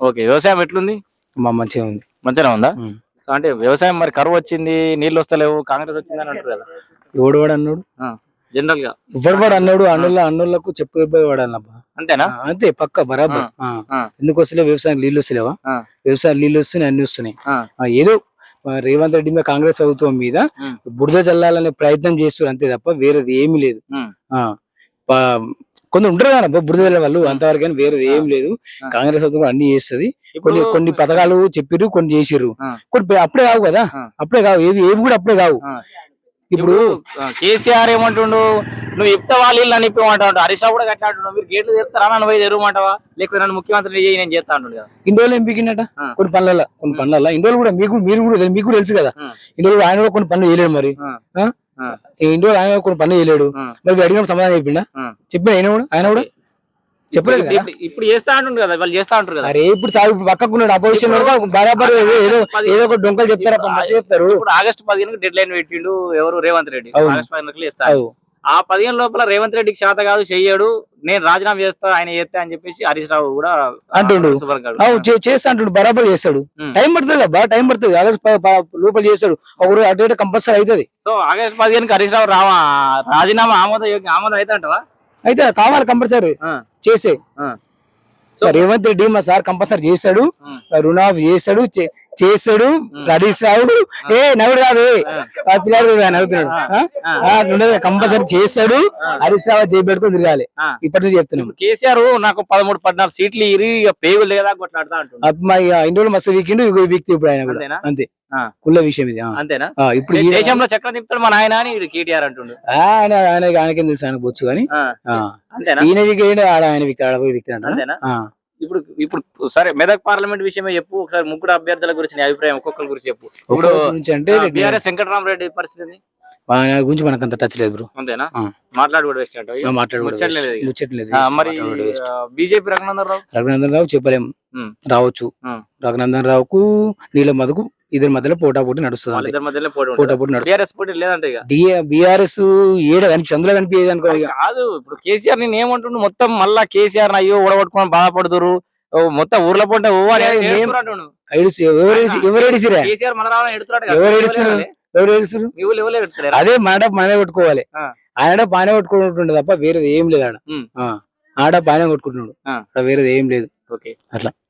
Okay వ్యవసాయం ఎట్లుంది? మా మంచిగా ఉంది. మంచిగా ఉందా. సో అంటే వ్యవసాయం మరి కరువు వచ్చింది నీళ్ళు వస్తలేవు కాంగ్రెస్ వచ్చింది అని అంటారు కదా. ఎవడు వాడు అన్నాడు? జనరల్గా. ఎవడు వాడు అన్నాడు? అన్నుల అన్నులకు చెప్పు వాడాలబ్బా అంతేనా? అంతే పక్క బరాబర్. ఎందుకు వస్తలే వ్యవసాయం నీళ్ళు వస్తలేవా. వ్యవసాయం నీళ్ళు వస్తున్నాయి అన్ని వస్తున్నాయి. ఏదో రేవంత్ రెడ్డి మీద కాంగ్రెస్ ప్రభుత్వం మీద. బురద చల్లాలనే ప్రయత్నం చేస్తారు అంతే తప్ప వేరేది ఏమీ లేదు. కొందరు ఉంటారు కదా అబ్బా, బురద వాళ్ళు అంతవరకు కానీ వేరేది ఏం లేదు. కాంగ్రెస్ ప్రభుత్వం కూడా అన్ని చేస్తది. కొన్ని కొన్ని పథకాలు చెప్పిర్రు కొన్ని చేసిర్రు. కొన్ని అప్పుడే కావు కదా. అప్పుడే కావు. ఏవి ఏవి కూడా అప్పుడే కావు. ఇప్పుడు కేసీఆర్ ఏమంటుండు? నువ్వు చెప్తే వాళ్ళు ఇల్లు అని ఇప్పమంటావు హరీష్ కూడా అంటున్నావు మీరు గేట్లు తెస్తారా నన్ను పోయి తెరవమంటావా లేకపోతే నన్ను ముఖ్యమంత్రి చేయి నేను చేస్తా అంటుండు కదా. రోజులు ఏం పీకినట. కొన్ని పనుల కొన్ని పనుల రోజులు కూడా మీకు మీరు కూడా మీకు కూడా తెలుసు కదా. రోజులు ఆయన కూడా కొన్ని పనులు చేయలేడు మరి. రోజులు ఆయన కొన్ని పనులు చేయలేడు. మరి అడిగినప్పుడు సమాధానం చెప్పిండా. చెప్పిన ఆయన కూడా? ఆయన కూడా? చెప్పలేదు ఇప్పుడు- చేస్తా అంటుండు కదా వాళ్ళు చేస్తా అంటారు కదా. అరే ఇప్పుడు సాగు ఇప్పుడు పక్కకున్నాడు అపోజిషన్ బరాబర్ ఏదో ఏదో ఒక డొంకలు చెప్తారు చెప్తారు. ఆగస్ట్ పదిహేను డెడ్ లైన్ పెట్టిండు ఎవరు? రేవంత్ రెడ్డి. ఆగస్ట్ పదిహేను చేస్తారు. ఆ పదిహేను లోపల రేవంత్ రెడ్డికి చేత కాదు చెయ్యడు. నేను రాజీనామా చేస్తా ఆయన చేస్తా అని చెప్పేసి హరీష్ రావు కూడా అంటుండు. చేస్తా అంటాడు బరాబర్ చేస్తాడు. టైం పడుతుంది అబ్బా టైం పడుతుంది. ఆగస్ట్ లోపల చేస్తాడు. ఒక రోజు అటు ఇటు కంపల్సరీ అవుతుంది. సో ఆగస్ట్ పదిహేనుకి హరీష్ రావు రావా? రాజీనామా ఆమోద ఆమోదం అయితే అంటవా అయితే కావాలి కంపల్సరీ. చేసే. రేవంత్ రెడ్డి మా సార్ కంపల్సరీ చేస్తాడు ఉం. రుణాఫ్ చేస్తాడు చే- చేస్తాడు హరీష్ రావు ఏ నవ్వుడు రాదు ఆ పిల్లాడు నవ్వుతున్నాడు. కంపల్సరీ చేస్తాడు హరీష్ రావు చేపెట్టుకుని తిరగాలి. ఆ. ఇప్పటి నుంచి చెప్తున్నాం. కేసీఆర్ నాకు పదమూడు పద్నాలుగు సీట్లు ఇరి ఇక పేగులు లేదా కొట్లాడుతా అప్పుడు మా మస్తు వీకిండు వీక్తి ఇప్పుడు ఆయన కూడా? అంతే. కుల్ల విషయం ఇది. అంతేనా? ఇప్పుడు దేశంలో చక్రం తిప్పుతాడు? మన ఆయన అని కేటీఆర్ అంటుండు. ఆయన ఆయన ఆయనకేం తెలుసు? ఆయన బొచ్చు కానీ. ఈయన వీకేయండి ఆడ ఆయన వీక్తి ఆడ పోయి అంతేనా? ఇప్పుడు ఇప్పుడు సరే మెదక్ పార్లమెంట్ విషయమే చెప్పు. ఒకసారి ముగ్గురు అభ్యర్థుల గురించి నీ అభిప్రాయం ఒక్కొక్కరి గురించి చెప్పు. ఇప్పుడు అంటే బీఆర్ఎస్ వెంకటరామరెడ్డి పరిస్థితి గురించి మనకు అంత టచ్ లేదు బ్రో. అంతేనా. మాట్లాడు కూడా వేస్ట్ మరి బీజేపీ రఘునందన్ రావు? రఘునందన్ రావు చెప్పలేం. ఉం. రావచ్చు. రఘునందన్ రావుకు నీళ్ళ మధుకు ఇద్దరి మధ్యలో పోటా పోటీ నడుస్తుంది. వాళ్ళిద్దరి మధ్యలో పోటీ పోటా పోటీ నడుస్తుంది లేదంటే బిఆర్ఎస్ ఏడ కనిపి అందులో కనిపించేది అనుకో. కాదు ఇప్పుడు కేసీఆర్ నేను ఏమంటుండు మొత్తం మళ్ళా కేసీఆర్ అయ్యో ఓడగొట్టుకొని బాధపడుతురు మొత్తం ఊర్లో పొంటే? అదే మన డబ్బు మనమే కొట్టుకోవాలి. ఆయన ఆయనే కొట్టుకుంటుండే తప్ప వేరేది ఏం లేదు ఆడ ఉం. ఆ. ఆ డబ్బు ఆయనే కొట్టుకుంటున్నాడు. ఆడ వేరేది ఏం లేదు ఓకే అట్లా.